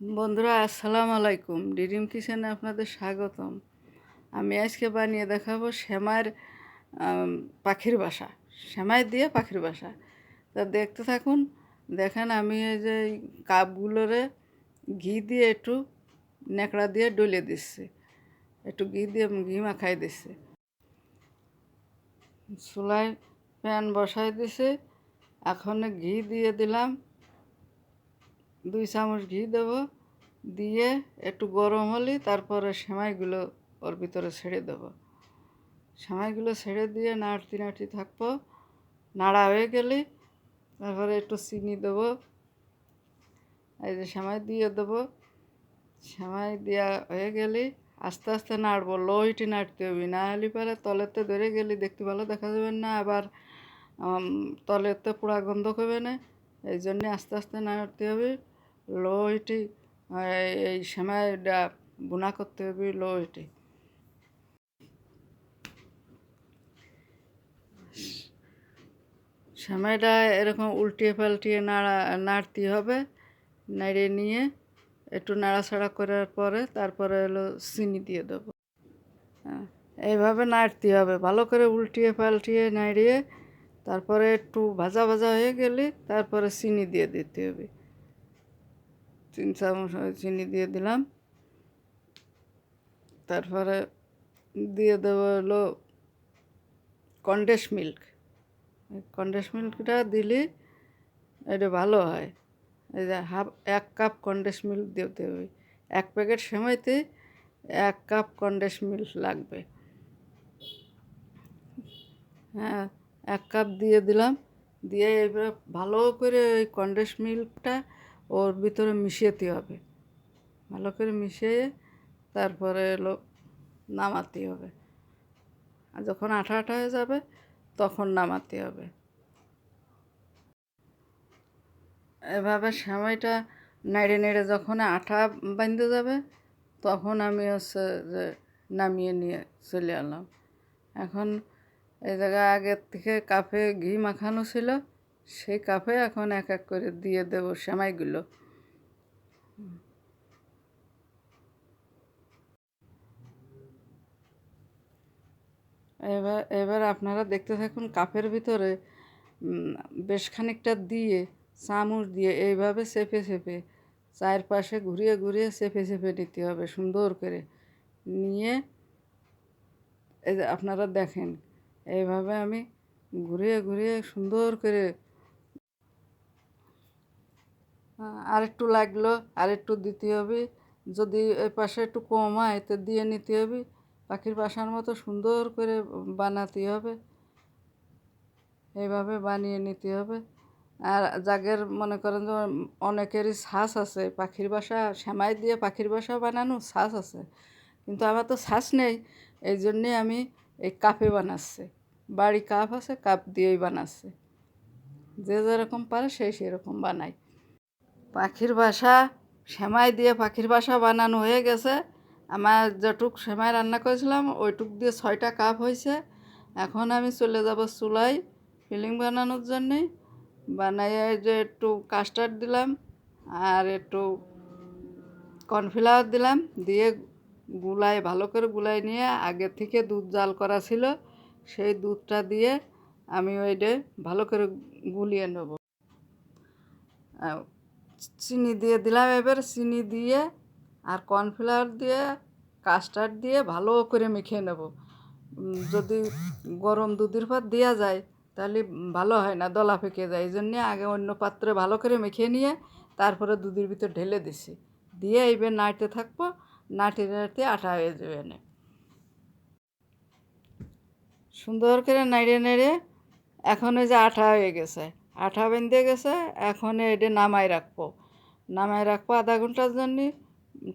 বন্ধুরা, আসসালামু আলাইকুম। ডিরিম কিচেনে আপনাদের স্বাগতম। আমি আজকে বানিয়ে দেখাবো শ্যামার পাখির বাসা। শ্যামাই দিয়ে পাখির বাসা। তা দেখতে থাকুন। দেখেন, আমি এই যে কাপগুলোরে ঘি দিয়ে একটু ন্যাকড়া দিয়ে ডলে দিচ্ছি। একটু ঘি দিয়ে ঘি মাখাই দিচ্ছি। চুলায় প্যান বসাই দিছি। এখন ঘি দিয়ে দিলাম। দুই চামচ ঘি দেব, দিয়ে একটু গরম হলে তারপরে সেমাইগুলো ওর ভিতরে ছেড়ে দেব। সেমাইগুলো ছেড়ে দিয়ে নাড়তি নাড়তি থাকব। নাড়া হয়ে গেলে তারপরে একটু চিনি দেবো। এই যে সেমাই দিয়ে দেবো। সেমাই দেওয়া হয়ে গেলে আস্তে আস্তে নাড়বো। লো হিটে নাড়তে হবে, না হলে পরে তলেতে ধরে গেলে দেখতে ভালো দেখা যাবে না, আবার তলেতে পোড়া গন্ধ করবে না। এই জন্যে আস্তে আস্তে নাড়তে হবে। লো এই সেমাইটা বোনা করতে হবে লো হিটে সেমাইটা এরকম উল্টিয়ে পাল্টিয়ে নাড়া, নাড়তে হবে নাড়িয়ে নিয়ে একটু নাড়াচাড়া করার পরে তারপরে হলো চিনি দিয়ে দেবো। হ্যাঁ এইভাবে নাড়তে হবে, ভালো করে উল্টিয়ে পাল্টিয়ে নাড়িয়ে তারপরে একটু ভাজা ভাজা হয়ে গেলে তারপরে চিনি দিয়ে দিতে হবে। তিন চামচ চিনি দিয়ে দিলাম। তারপরে দিয়ে দেবো হলো কন্ডেন্স মিল্ক। কন্ডেন্স মিল্কটা দিলে এটা ভালো হয়। এই যে হাফ, এক কাপ কন্ডেন্স মিল্ক দিতে হবে। এক প্যাকেট সময়তে এক কাপ কন্ডেন্স মিল্ক লাগবে। হ্যাঁ এক কাপ দিয়ে দিলাম। দিয়ে এবার ভালো করে ওই কন্ডেন্স মিল্কটা ওর ভিতরে মিশিয়েতে হবে। ভালো করে মিশিয়ে তারপরে এলো নামাতে হবে। আর যখন আঠা আঠা হয়ে যাবে, তখন নামাতে হবে। এভাবে সময়টা নেড়ে নেড়ে যখন আঠা বাঁধতে যাবে, তখন আমি হচ্ছে যে নামিয়ে নিয়ে চলে এলাম। এখন এই জায়গায় আগের থেকে কাপে ঘি মাখানো ছিল। সেই কাপে এখন এক এক করে দিয়ে দেবো সেমাইগুলো। এবার এবার আপনারা দেখতে থাকুন কাপের ভিতরে বেশ খানিকটা দিয়ে, চামচ দিয়ে এইভাবে চেপে চেপে চারপাশে ঘুরিয়ে ঘুরিয়ে চেপে চেপে নিতে হবে সুন্দর করে। নিয়ে এই যে আপনারা দেখেন, এইভাবে আমি ঘুরিয়ে ঘুরিয়ে সুন্দর করে আরেকটু লাগল, আরেকটু দিতে হবে। যদি এই পাশে একটু কম হয় তো দিয়ে নিতে হবে। পাখির বাসার মতো সুন্দর করে বানাতে হবে। এইভাবে বানিয়ে নিতে হবে। আর যাদের মনে করেন যে, অনেকেরই শ্বাস আছে। পাখির বাসা, সেমাই দিয়ে পাখির বাসা বানানো শ্বাস আছে। কিন্তু আমার তো শ্বাস নেই। এই জন্যে আমি এই কাপে বানাচ্ছি। বাড়ি কাপ আছে, কাপ দিয়েই বানাচ্ছি। যে যেরকম পারে সেই সেরকম বানাই পাখির বাসা, সেমাই দিয়ে পাখির বাসা বানানো হয়ে গেছে। আমার যেটুক সেমাই রান্না করেছিলাম, ওইটুক দিয়ে ছয়টা কাপ হয়েছে। এখন আমি চলে যাব চুলায় ফিলিং বানানোর জন্যে। বানাইয়ে যে একটু কাস্টার্ড দিলাম আর একটু কর্নফ্লাওয়ার দিলাম, দিয়ে গুলাই ভালো করে গুলাই নিয়ে আগে থেকে দুধ জাল করা ছিল, সেই দুধটা দিয়ে আমি ওইটা ভালো করে গুলিয়ে নেব। চিনি দিয়ে দিলাম এবার, চিনি দিয়ে আর কর্নফ্লাওয়ার দিয়ে কাস্টার্ড দিয়ে ভালো করে মেখে নেব। যদি গরম দুধের পর দেওয়া যায়, তাহলে ভালো হয় না, দলা ফেঁকে যায়। এই জন্যে আগে অন্য পাত্রে ভালো করে মেখে নিয়ে তারপরে দুধের ভিতর ঢেলে দিছি। দিয়ে এইবার নাড়তে থাকব, নাড়তে নাড়তে আঠা হয়ে যাবে না সুন্দর করে নাড়িয়ে নেড়ে এখন ওই যে আঠা হয়ে গেছে। আঠা বেঁধে গেছে, এখন এটা নামাই রাখব। নামাই রাখব আধা ঘণ্টার জন্য,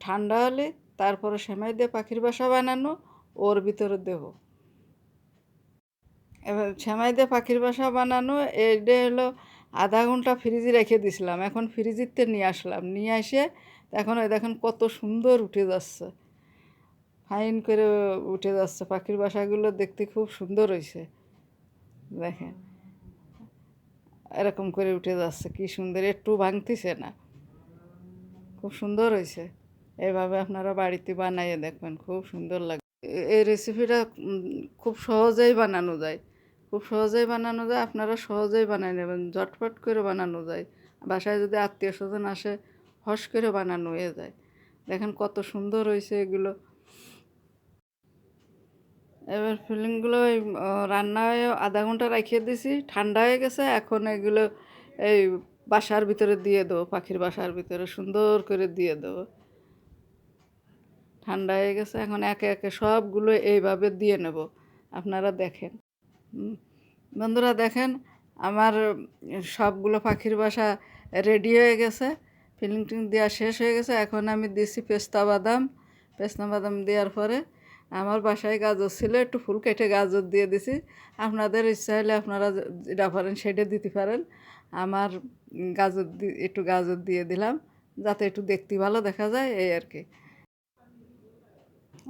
ঠান্ডা হলে তারপরে সেমাই দিয়ে পাখির বাসা বানানো, ওর ভিতরে দেব। এবার সেমাই দিয়ে পাখির বাসা বানানো এটা হলো আধা ঘণ্টা ফ্রিজে রেখে দিছিলাম। এখন ফ্রিজিতে নিয়ে আসলাম। নিয়ে এসে এখন ওই দেখেন কত সুন্দর উঠে যাচ্ছে। ফাইন করে উঠে যাচ্ছে। পাখির বাসাগুলো দেখতে খুব সুন্দর হয়েছে। দেখেন। এরকম করে উঠে যাচ্ছে, কি সুন্দর, একটু ভাঙতিছে না। খুব সুন্দর হয়েছে। এভাবে আপনারা বাড়িতে বানাইয়ে দেখবেন, খুব সুন্দর লাগে এই রেসিপিটা খুব সহজেই বানানো যায়। খুব সহজেই বানানো যায়, আপনারা সহজেই বানিয়ে নেবেন, ঝটপট করে বানানো যায়। বাসায় যদি আত্মীয় স্বজন আসে, হস করে বানানো হয়ে যায়। দেখেন কত সুন্দর হয়েছে এগুলো। এবার ফিলিংগুলো ওই রান্না হয়ে আধা ঘণ্টা রাখিয়ে দিছি, ঠান্ডা হয়ে গেছে, এখন এগুলো এই বাসার ভিতরে দিয়ে দেবো, পাখির বাসার ভিতরে সুন্দর করে দিয়ে দেবো। ঠান্ডা হয়ে গেছে, এখন একে একে সবগুলো এইভাবে দিয়ে নেব, আপনারা দেখেন। বন্ধুরা দেখেন, আমার সবগুলো পাখির বাসা রেডি হয়ে গেছে ফিলিং টিং দেওয়া শেষ হয়ে গেছে, এখন আমি দিছি পেস্তা বাদাম পেস্তা বাদাম দেওয়ার পরে আমার বাসায় গাজর ছিল, একটু ফুল কেটে গাজর দিয়ে দিছি। আপনাদের ইচ্ছা হলে আপনারা যেটা পারেন সেটা দিতে পারেন। আমার গাজর একটু গাজর দিয়ে দিলাম, যাতে একটু দেখতে ভালো দেখা যায়, এই আর কি।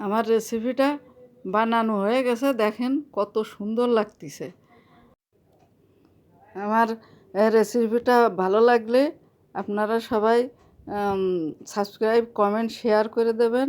আমার রেসিপিটা বানানো হয়ে গেছে, দেখেন কত সুন্দর লাগতেছে। আমার রেসিপিটা ভালো লাগলে আপনারা সবাই সাবস্ক্রাইব কমেন্ট শেয়ার করে দেবেন।